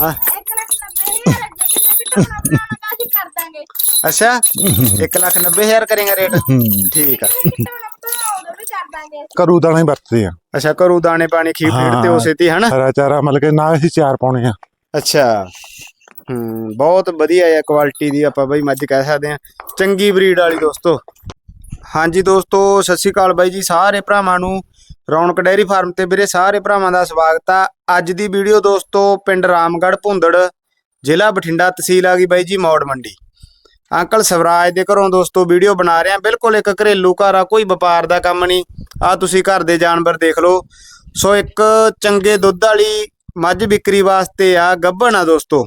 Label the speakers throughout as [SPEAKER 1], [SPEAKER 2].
[SPEAKER 1] ਹਾਂ।
[SPEAKER 2] ਇੱਕ ਲੱਖ ਨੱਬੇ ਹਜ਼ਾਰ ਅੱਗੇ ਕਿਸੇ ਵੀ ਟੋਣਾ ਬਣਾਉਣਾ ਅਸੀਂ ਕਰ ਦਾਂਗੇ।
[SPEAKER 1] ਅੱਛਾ 1 ਲੱਖ 90 ਹਜ਼ਾਰ ਕਰੇਗਾ ਰੇਟ? ਠੀਕ ਆ।
[SPEAKER 2] ਕਿਸੇ ਵੀ ਟੋਣਾ ਬਣਾਉਣਾ ਉਦੋਂ ਵੀ ਕਰ ਦਾਂਗੇ।
[SPEAKER 3] ਕਰੂ ਦਾਣਾ ਹੀ ਵਰਤਦੇ ਆ।
[SPEAKER 1] ਅੱਛਾ ਕਰੂ ਦਾਣੇ ਪਾਣੀ ਖੀਰ ਫੀਡ ਤੇ। ਉਸੇ ਤੇ ਹਨਾ?
[SPEAKER 3] ਹਰਾ ਚਾਰਾ ਮਤਲਬ ਕਿ ਨਾ ਅਸੀਂ ਚਾਰ ਪਾਉਣੇ ਆ।
[SPEAKER 1] ਅੱਛਾ। ਹੂੰ ਬਹੁਤ ਵਧੀਆ ਹੈ ਕੁਆਲਿਟੀ ਦੀ ਆਪਾਂ ਬਈ ਮੱਝ ਕਹਿ ਸਕਦੇ ਆ। ਚੰਗੀ ਬਰੀਡ ਵਾਲੀ ਦੋਸਤੋ। ਹਾਂਜੀ ਦੋਸਤੋ ਸਤਿ ਸ਼੍ਰੀ ਅਕਾਲ ਬਾਈ ਜੀ ਸਾਰੇ ਭਰਾਵਾਂ ਨੂੰ ਰੌਣਕ ਡੈਰੀ ਫਾਰਮ ਤੇ ਵੀਰੇ ਸਾਰੇ ਭਰਾਵਾਂ ਦਾ ਸਵਾਗਤ ਆ। ਅੱਜ ਦੀ ਵੀਡੀਓ ਦੋਸਤੋ ਪਿੰਡ ਰਾਮਗੜ੍ਹ ਭੁੰਦੜ, ਜ਼ਿਲ੍ਹਾ ਬਠਿੰਡਾ ਤਹਿਸੀਲ ਆ ਗਈ ਬਾਈ ਜੀ ਮੌੜ ਮੰਡੀ। ਅੰਕਲ ਸਵਰਾਜ ਦੇ ਘਰੋਂ ਦੋਸਤੋ ਵੀਡੀਓ ਬਣਾ ਰਹੇ ਬਿਲਕੁਲ ਇੱਕ ਘਰੇਲੂ ਘਰ ਆ, ਕੋਈ ਵਪਾਰ ਦਾ ਕੰਮ ਨਹੀਂ। ਆ ਤੁਸੀਂ ਘਰ ਦੇ ਜਾਨਵਰ ਦੇਖ ਲਓ। ਸੋ ਇੱਕ ਚੰਗੇ ਦੁੱਧ ਵਾਲੀ ਮੱਝ ਵਿਕਰੀ ਵਾਸਤੇ ਆ, ਗੱਭਣ ਆ ਦੋਸਤੋ।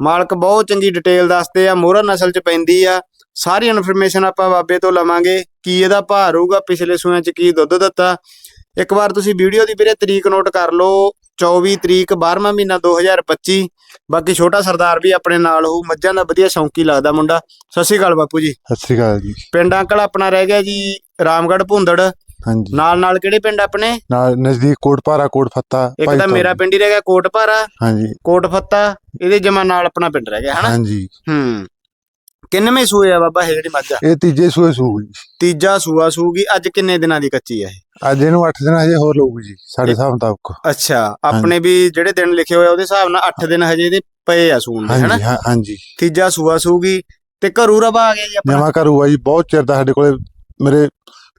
[SPEAKER 1] ਮਾਲਕ ਬਹੁਤ ਚੰਗੀ ਡਿਟੇਲ ਦੱਸਦੇ ਆ, ਮੋਹਰਾ ਨਸਲ ਚ ਪੈਂਦੀ ਆ। ਸਾਰੀ ਇਨਫੋਰਮੇਸ਼ਨ ਆਪਾਂ ਬਾਬੇ ਤੋਂ ਲਵਾਂਗੇ, ਕੀ ਇਹਦਾ ਭਾਰ ਹੋਊਗਾ ਪਿਛਲੇ ਸੂਆਂ ਚ ਕੀ ਦੁੱਧ ਦਿੱਤਾ। ਇੱਕ ਵਾਰ ਤੁਸੀਂ ਵੀਡੀਓ ਦੀ ਵੀਰੇ ਤਰੀਕ ਨੋਟ ਕਰ ਲਓ 24 ਤਰੀਕ 12ਵਾਂ ਮਹੀਨਾ 2025 ਬਾਕੀ ਛੋਟਾ ਸਰਦਾਰ ਵੀ ਆਪਣੇ ਨਾਲ ਹੋਊ ਮੱਝਾਂ ਦਾ ਵਧੀਆ ਸ਼ੌਂਕੀ ਲੱਗਦਾ ਮੁੰਡਾ। ਸਤਿ ਸ਼੍ਰੀ ਅਕਾਲ ਬਾਪੂ ਜੀ।
[SPEAKER 3] ਸਤਿ ਸ਼੍ਰੀ ਅਕਾਲ ਜੀ।
[SPEAKER 1] ਪਿੰਡ ਅੰਕਲ ਆਪਣਾ ਰਹਿ ਗਿਆ ਜੀ ਰਾਮਗੜ੍ਹ ਭੁੰਦੜ।
[SPEAKER 3] ਹਾਂਜੀ।
[SPEAKER 1] ਨਾਲ ਨਾਲ ਕਿਹੜੇ ਪਿੰਡ ਆਪਣੇ?
[SPEAKER 3] ਨਾਲ ਨਜ਼ਦੀਕ ਕੋਟਪਾਰਾ ਕੋਟ ਫੱਤਾ
[SPEAKER 1] ਇੱਕ ਤਾਂ ਮੇਰਾ। ਪਿੰਡ ਹੀ ਰਹਿ ਗਿਆ ਕੋਟਪਾਰਾ
[SPEAKER 3] ਹਾਂਜੀ।
[SPEAKER 1] ਕੋਟ ਫੱਤਾ ਇਹਦੇ ਜਮਾ ਨਾਲ ਆਪਣਾ ਪਿੰਡ ਰਹਿ ਗਿਆ ਹਨਾ?
[SPEAKER 3] ਹਾਂਜੀ।
[SPEAKER 1] ਹੂੰ। ਕਿੰਨਵੇਂ ਸੂਏ ਆ ਬਾਬਾ ਇਹ ਜਿਹੜੀ ਮੱਝ? ਆ
[SPEAKER 3] ਇਹ ਤੀਜੇ ਸੂਏ ਸੂਗੀ
[SPEAKER 1] ਤੀਜਾ ਸੂਆ ਸੂਗੀ ਅੱਜ ਕਿੰਨੇ ਦਿਨਾਂ ਦੀ ਕੱਚੀ ਆ ਇਹ?
[SPEAKER 3] ਅੱਜ ਇਹਨੂੰ 8 ਦਿਨ ਹਜੇ ਹੋਰ ਲਊਗੀ ਜੀ ਸਾਡੇ ਹਿਸਾਬ ਮੁਤਾਬਕ।
[SPEAKER 1] ਅੱਛਾ ਆਪਣੇ ਵੀ ਜਿਹੜੇ ਦਿਨ ਲਿਖੇ ਹੋਏ ਆ ਉਹਦੇ ਹਿਸਾਬ ਨਾਲ 8 ਦਿਨ ਹਜੇ ਇਹਦੇ ਪਏ ਆ ਸੂਣ ਦੇ ਹਨਾ?
[SPEAKER 3] ਹਾਂਜੀ ਹਾਂ- ਹਾਂਜੀ।
[SPEAKER 1] ਤੀਜਾ ਸੂਆ ਸੂਗੀ ਤੇ ਘਰੂ ਰਵਾ ਆ ਗਿਆ ਜੀ ਆਪਣਾ?
[SPEAKER 3] ਜਮਾ ਕਰੂਗਾ ਜੀ ਬਹੁਤ ਚਿਰ ਦਾ ਸਾਡੇ ਕੋਲੇ ਮੇਰੇ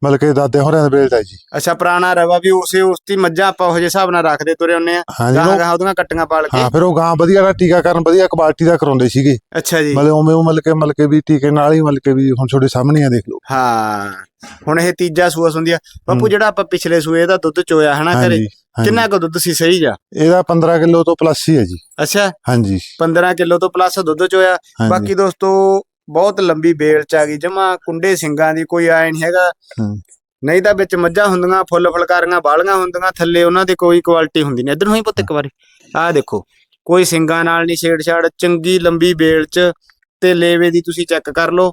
[SPEAKER 3] ਮਤਲਬ ਕਿ ਦਾਦੇ ਹੋਰਾਂ ਦਾ ਦਾ ਜੀ।
[SPEAKER 1] ਅੱਛਾ ਪੁਰਾਣਾ ਰਵਾ ਵੀ ਉਸੇ ਉਸ ਦੀ ਮੱਝਾਂ ਆਪਾਂ ਉਹ ਜਿਹੇ ਹਿਸਾਬ ਨਾਲ ਰੱਖਦੇ ਤੁਰੇ ਹੁੰਨੇ ਆ। ਗਾਂ
[SPEAKER 3] ਉਹ-
[SPEAKER 1] ਗਾਂ ਉਹਦੀਆਂ ਕੱਟੀਆਂ ਪਾਲ ਕੇ।
[SPEAKER 3] ਹਾਂ ਫਿਰ ਉਹ ਗਾਂ ਵਧੀਆ ਦਾ ਟੀਕਾਕਰਨ ਵਧੀਆ ਕੁਆਲਿਟੀ ਦਾ ਕਰਾਉਂਦੇ ਸੀਗੇ।
[SPEAKER 1] ਅੱਛਾ ਜੀ।
[SPEAKER 3] ਮਤਲਬ ਉਵੇਂ ਉਹ ਮਤਲਬ ਕਿ ਮਤਲਬ ਕਿ ਵੀ ਟੀਕੇ ਨਾਲ ਹੀ ਮਤਲਬ ਕਿ ਵੀ ਹੁਣ ਤੁਹਾਡੇ ਸਾਹਮਣੇ ਆ ਦੇਖ ਲਓ।
[SPEAKER 1] ਹਾਂ। ਹੁਣ ਇਹ ਤੀਜਾ ਸੂਆ ਆ ਬਾਪੂ
[SPEAKER 3] ਹੂੰ।
[SPEAKER 1] ਜਿਹੜਾ ਆਪਾਂ ਪਿਛਲੇ ਸੂਏ ਦਾ ਦੁੱਧ ਚੋਇਆ ਹਨਾ ਘਰੇ
[SPEAKER 3] ਹਾਂਜੀ ਹਾਂਜੀ।
[SPEAKER 1] ਕਿੰਨਾ ਕੁ ਦੁੱਧ ਸੀ ਸਹੀ ਜਾ
[SPEAKER 3] ਇਹਦਾ 15 ਕਿਲੋ ਤੋਂ ਪਲੱਸ ਹੀ ਹੈ ਜੀ।
[SPEAKER 1] ਅੱਛਾ।
[SPEAKER 3] ਹਾਂਜੀ।
[SPEAKER 1] 15 ਕਿਲੋ ਤੋਂ ਪਲੱਸ ਦੁੱਧ ਚੋਇਆ।
[SPEAKER 3] ਹਾਂਜੀ।
[SPEAKER 1] ਬਾਕੀ ਦੋਸਤੋ ਬਹੁਤ ਲੰਬੀ ਬੇਲ ਚ ਆ ਗਈ ਜਮਾ ਕੁੰਡੇ ਸਿੰਘਾਂ ਦੀ ਕੋਈ ਆਏ ਨਹੀਂ ਹੈਗਾ। ਨਹੀਂ ਤਾਂ ਵਿੱਚ ਮੱਝਾਂ ਹੁੰਦੀਆਂ ਫੁੱਲ ਫਲਕਾਰੀਆਂ ਬਾਲੀਆਂ ਹੁੰਦੀਆਂ ਥੱਲੇ ਉਹਨਾਂ ਦੀ ਕੋਈ ਕੁਆਲਿਟੀ ਹੁੰਦੀ ਨਹੀਂ ਇਧਰ ਨੂੰ ਹੀ ਪੁੱਤ ਇੱਕ ਵਾਰੀ। ਆਹ ਦੇਖੋ ਕੋਈ ਸਿੰਘਾਂ ਨਾਲ ਨਹੀਂ ਛੇੜਛਾੜ ਚੰਗੀ ਲੰਬੀ ਬੇਲ ਚ ਤੇ ਲੇਵੇ ਦੀ ਤੁਸੀਂ ਚੈੱਕ ਕਰ ਲਓ।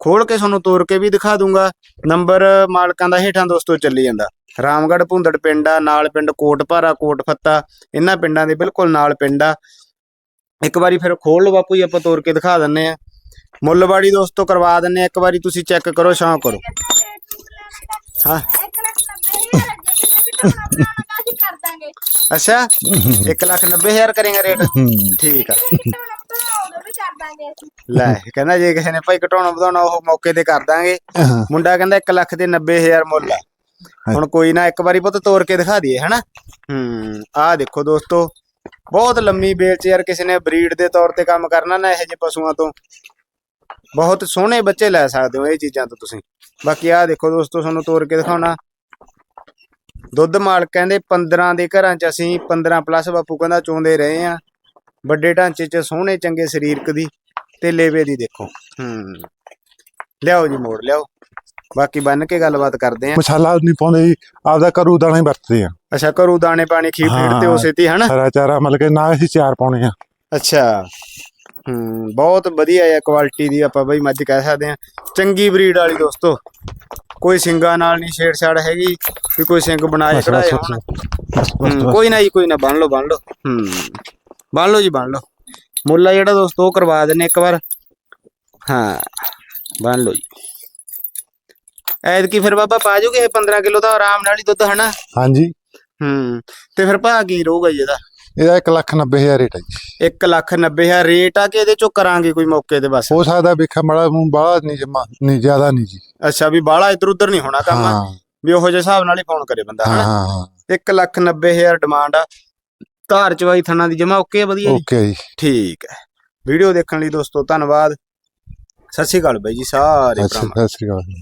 [SPEAKER 1] ਖੋਲ ਕੇ ਤੁਹਾਨੂੰ ਤੋੜ ਕੇ ਵੀ ਦਿਖਾ ਦੂੰਗਾ। ਨੰਬਰ ਮਾਲਕਾਂ ਦਾ ਹੇਠਾਂ ਦੋਸਤੋ ਚੱਲੀ ਜਾਂਦਾ। ਰਾਮਗੜ੍ਹ ਭੁੰਦੜ ਪਿੰਡ ਆ ਨਾਲ ਪਿੰਡ ਕੋਟਪਾਰਾ ਕੋਟ ਫੱਤਾ ਇਹਨਾਂ ਪਿੰਡਾਂ ਦੇ ਬਿਲਕੁਲ ਨਾਲ ਪਿੰਡ ਆ। ਇੱਕ ਵਾਰੀ ਫਿਰ ਖੋਲ ਲਓ ਬਾਪੂ ਜੀ ਆਪਾਂ ਤੋੜ ਕੇ ਦਿਖਾ ਦਿੰਨੇ ਆ ਮੁੱਲਵਾੜੀ ਦੋਸਤੋ ਕਰਵਾ ਦਿੰਨੇ ਇੱਕ ਵਾਰੀ ਤੁਸੀਂ ਚੈੱਕ ਕਰੋ ਸ਼ੌਂਕ ਕਰੋ। ਹਾਂ। ਅੱਛਾ? 1 ਲੱਖ 90 ਹਜ਼ਾਰ ਕਰੇਗਾ ਰੇਟ। ਠੀਕ ਆ। ਲੈ ਕਹਿੰਦਾ ਜੇ ਕਿਸੇ ਨੇ ਭਾਈ ਘਟਾਉਣਾ ਵਧਾਉਣਾ ਉਹ ਮੌਕੇ ਤੇ ਕਰ ਦਾਂਗੇ। ਮੁੰਡਾ ਕਹਿੰਦਾ 1 ਲੱਖ ਤੇ 90 ਹਜ਼ਾਰ ਮੁੱਲ ਆ। ਹੁਣ ਕੋਈ ਨਾ ਇੱਕ ਵਾਰੀ ਪੁੱਤ ਤੋੜ ਕੇ ਦਿਖਾ ਦਈਏ ਹਨਾ? ਹੂੰ ਆਹ ਦੇਖੋ ਦੋਸਤੋ। ਬਹੁਤ ਲੰਮੀ ਬੇਲ ਚ ਯਾਰ ਕਿਸੇ ਨੇ ਬਰੀਡ ਦੇ ਤੌਰ ਤੇ ਕੰਮ ਕਰਨਾ ਨਾ ਇਹੋ ਜਿਹੇ ਪਸ਼ੂਆਂ ਤੋਂ। ਬਹੁਤ ਸੋਹਣੇ ਬੱਚੇ ਲੈ ਸਕਦੇ ਹੋ ਇਹ ਚੀਜ਼ਾਂ ਤੋਂ ਤੁਸੀਂ। ਬਾਕੀ ਆਹ ਦੇਖੋ ਦੋਸਤੋ ਤੁਹਾਨੂੰ ਤੋੜ ਕੇ ਦਿਖਾਉਣਾ। ਦੁੱਧ ਮਾਲਕ ਕਹਿੰਦੇ 15 ਦੇ ਘਰਾਂ ਚ ਅਸੀਂ 15 ਪਲੱਸ ਬਾਪੂ ਕਹਿੰਦਾ ਚੋਂਦੇ ਰਹੇ ਆ ਵੱਡੇ ਢਾਂਚੇ ਚ ਸੋਹਣੇ ਚੰਗੇ ਸਰੀਰਕ ਦੀ ਤੇ ਲੇਵੇ ਦੀ ਦੇਖੋ। ਹੂੰ। ਲਿਆਓ ਜੀ ਮੋੜ ਲਿਆਓ। ਬਾਕੀ ਬੰਨ ਕੇ ਗੱਲਬਾਤ ਕਰਦੇ ਆ
[SPEAKER 3] ਮਸਾਲਾ ਨਹੀਂ ਪਾਉਂਦੇ ਜੀ ਆਪਦਾ ਕਰੂ ਦਾਣਾ ਹੀ ਵਰਤਦੇ ਆ
[SPEAKER 1] ਅੱਛਾ ਘਰੂ ਦਾਣੇ ਪਾਣੀ ਖੀਰ ਫੀਡ ਤੇ। ਉਸੇ ਤੇ ਹਨਾ?
[SPEAKER 3] ਹਰਾ ਚਾਰਾ ਮਤਲਬ ਕਿ ਨਾ ਅਸੀਂ ਚਾਰ ਪਾਉਣੇ ਆ।
[SPEAKER 1] ਅੱਛਾ। ਹੂੰ ਬਹੁਤ ਵਧੀਆ ਹੈ ਕੁਆਲਿਟੀ ਦੀ ਆਪਾਂ ਬਈ ਮੱਝ ਕਹਿ ਸਕਦੇ ਆ ਚੰਗੀ ਬਰੀਡ ਵਾਲੀ ਦੋਸਤੋ। ਕੋਈ ਸਿੰਗਾਂ ਨਾਲ ਨਹੀਂ ਛੇੜਛਾੜ ਹੈਗੀ ਵੀ ਕੋਈ ਸਿੰਘ ਬਣਾਏ
[SPEAKER 3] ਬਸ
[SPEAKER 1] ਹੋਣ। ਕੋਈ ਨਾ ਜੀ ਕੋਈ ਨਾ ਬੰਨ ਲਓ ਬੰਨ ਲਓ। ਹੂੰ ਬੰਨ ਲਓ ਜੀ ਬੰਨ ਲਓ। ਮੁੱਲਾ ਜਿਹੜਾ ਦੋਸਤੋ ਉਹ ਕਰਵਾ ਦਿੰਨੇ ਇੱਕ ਵਾਰ। ਹਾਂ ਬੰਨ ਲਓ ਜੀ। ਐਤਕੀ ਫਿਰ ਬਾਬਾ ਪਾ ਜੂਗੇ ਇਹ 15 ਕਿਲੋ ਦਾ ਆਰਾਮ ਨਾਲ ਹੀ ਦੁੱਧ ਹਨਾ?
[SPEAKER 3] ਹਾਂਜੀ।
[SPEAKER 1] ਹੂੰ ਤੇ ਫਿਰ ਭਾਅ ਕੀ ਰਹੂਗਾ ਜੀ ਇਹਦਾ?
[SPEAKER 3] ਇਹਦਾ 1 ਲੱਖ 90 ਹਜ਼ਾਰ ਰੇਟ ਹੈ ਜੀ।
[SPEAKER 1] 1 ਲੱਖ 90 ਹਜ਼ਾਰ ਰੇਟ ਆ ਕਿ ਇਹਦੇ ਚੋਂ ਕਰਾਂਗੇ ਕੋਈ ਮੌਕੇ ਤੇ ਬਸ?
[SPEAKER 3] ਹੋ ਸਕਦਾ ਵੇਖਾ ਮੜਾ ਬਾਹਲਾ ਨਹੀਂ ਜਮਾ ਨਹੀਂ ਜ਼ਿਆਦਾ ਨਹੀਂ ਜੀ।
[SPEAKER 1] ਅੱਛਾ ਵੀ ਬਾਹਲਾ ਇਧਰ ਉਧਰ ਨਹੀਂ ਹੋਣਾ ਕੰਮ? ਵੀ ਉਹੋ ਜਿਹੇ ਹਿਸਾਬ ਨਾਲ ਹੀ ਫੋਨ ਕਰੇ ਬੰਦਾ
[SPEAKER 3] ਹਾਂ
[SPEAKER 1] ਹਨਾ?
[SPEAKER 3] ਹਾਂ
[SPEAKER 1] 1 ਲੱਖ 90 ਹਜ਼ਾਰ ਡਿਮਾਂਡ ਆ। ਧਾਰ ਚਵਾਈ ਥਣਾ ਦੀ ਜਮਾ ਓਕੇ ਵਧੀਆ ਜੀ?
[SPEAKER 3] ਓਕੇ ਜੀ।
[SPEAKER 1] ਠੀਕ ਹੈ ਵੀਡੀਓ ਦੇਖਣ ਲਈ ਦੋਸਤੋ ਧੰਨਵਾਦ। ਸਤਿ ਸ਼੍ਰੀ ਅਕਾਲ ਬਾਈ ਜੀ ਸਾਰੇ ਭਰਾਵਾਂ
[SPEAKER 3] ਸਤਿ ਸ਼੍ਰੀ ਅਕਾਲ।